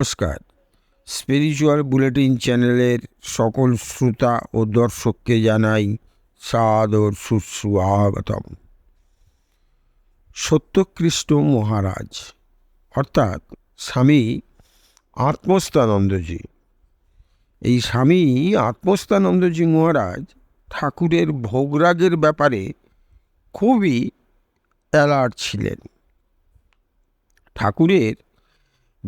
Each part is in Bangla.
নমস্কার। স্পিরিচুয়াল বুলেটিন চ্যানেলের সকল শ্রোতা ও দর্শককে জানাই সাদর সুস্বাগতম। সত্যকৃষ্ণ মহারাজ, অর্থাৎ স্বামী আত্মস্থানন্দজি। এই স্বামী আত্মস্থানন্দজি মহারাজ ঠাকুরের ভোগরাগের ব্যাপারে খুবই অ্যালার্ট ছিলেন। ঠাকুরের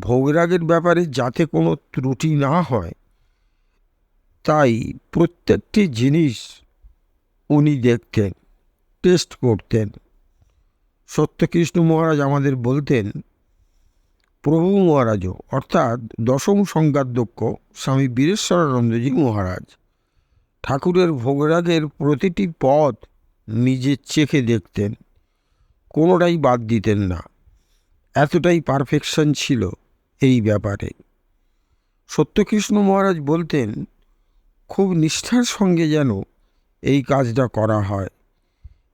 ভোগরাগের ব্যাপারে যাতে কোনো ত্রুটি না হয়, তাই প্রত্যেকটি জিনিস উনি দেখতেন, টেস্ট করতেন। সত্যকৃষ্ণ মহারাজ আমাদের বলতেন, প্রভু মহারাজও অর্থাৎ দশম সংজ্ঞাধ্যক্ষ স্বামী বীরেশ্বরানন্দজি মহারাজ, ঠাকুরের ভোগরাগের প্রতিটি পথ নিজে চেখে দেখতেন, কোনোটাই বাদ দিতেন না। এতটাই পারফেকশন ছিল। এই ব্যাপারে। সত্যকৃষ্ণ মহারাজ বলতেন, খুব নিষ্ঠার সঙ্গে যেন এই কাজটা করা হয়।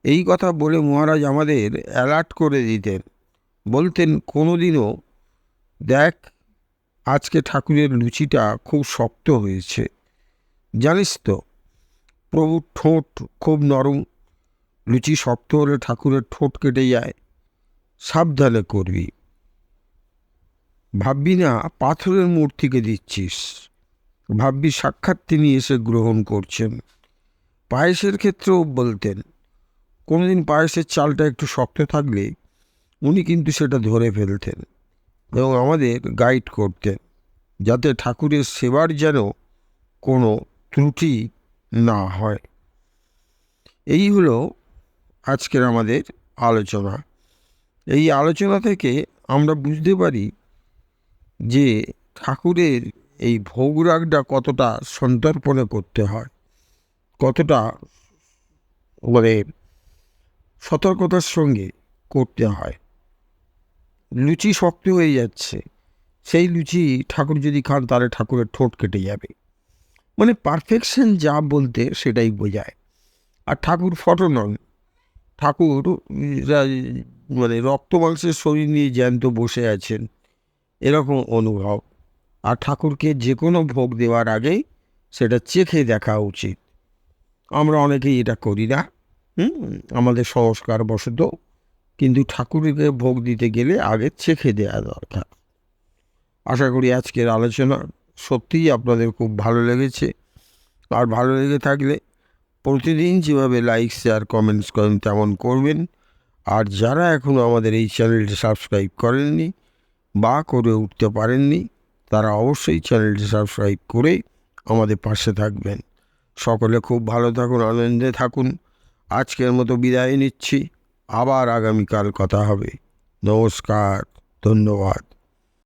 এই কথা বলে মহারাজ আমাদের অ্যালার্ট করে দিতেন। বলতেন, কোনোদিনও দেখ, আজকে ঠাকুরের লুচিটা খুব শক্ত হয়েছে। জানিস তো প্রভুর ঠোঁট খুব নরম, লুচি শক্ত হলে ঠাকুরের ঠোঁট কেটে যায়। সাবধানে করবি। ভাববি না, পাথরের মূর্তিকে দিচ্ছিস। ভাববি সাক্ষাৎ তিনি এসে গ্রহণ করছেন। পায়েসের ক্ষেত্রেও বলতেন, কোনোদিন পায়েসের চালটা একটু শক্ত থাকলে উনি কিন্তু সেটা ধরে ফেলতেন এবং আমাদের গাইড করতেন, যাতে ঠাকুরের সেবার যেন কোনো ত্রুটি না হয়। এই হলো আজকের আমাদের আলোচনা। এই আলোচনা থেকে আমরা বুঝতে পারি যে ঠাকুরের এই ভোগরাগটা কতটা সন্তর্পণে করতে হয়, কতটা মানে সতর্কতার সঙ্গে করতে হয়। লুচি শক্ত হয়ে যাচ্ছে, সেই লুচি ঠাকুর যদি খান তাহলে ঠাকুরের ঠোঁট কেটে যাবে। মানে পারফেকশন যা বলতে সেটাই বোঝায়। আর ঠাকুর ফটো নন, ঠাকুর মানে রক্ত মাংসের শরীর নিয়ে জ্যান্ত বসে আছেন। এরকম অনুভব। আর ঠাকুরকে যে কোনো ভোগ দেওয়ার আগেই সেটা চেখে দেখা উচিত। আমরা অনেকেই এটা করি না আমাদের সংস্কার বশত কিন্তু ঠাকুরকে ভোগ দিতে গেলে আগে চেখে দেওয়া দরকার। আশা করি আজকের আলোচনা সত্যিই আপনাদের খুব ভালো লেগেছে। আর ভালো লেগে থাকলে প্রতিদিন যেভাবে লাইক শেয়ার কমেন্টস করেন, তেমন করবেন। আর যারা এখনও আমাদের এই চ্যানেলটি সাবস্ক্রাইব করেননি বা করে উঠতে পারেননি, তারা অবশ্যই চ্যানেলটি সাবস্ক্রাইব করে আমাদের পাশে থাকবেন। সকলে খুব ভালো থাকুন, আনন্দে থাকুন। আজকের মতো বিদায় নিচ্ছি। আবার আগামীকাল কথা হবে। নমস্কার, ধন্যবাদ।